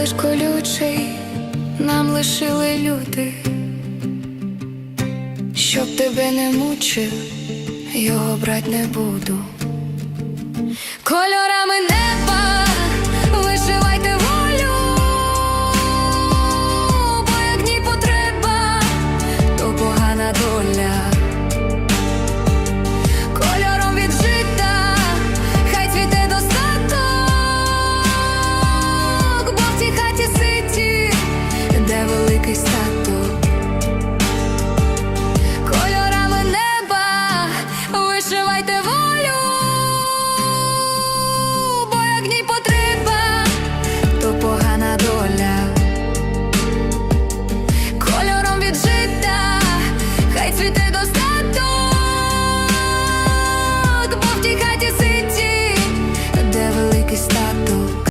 лиш колючий, нам лишили люди, щоб тебе не мучив, його брать не буду. Кольори dedos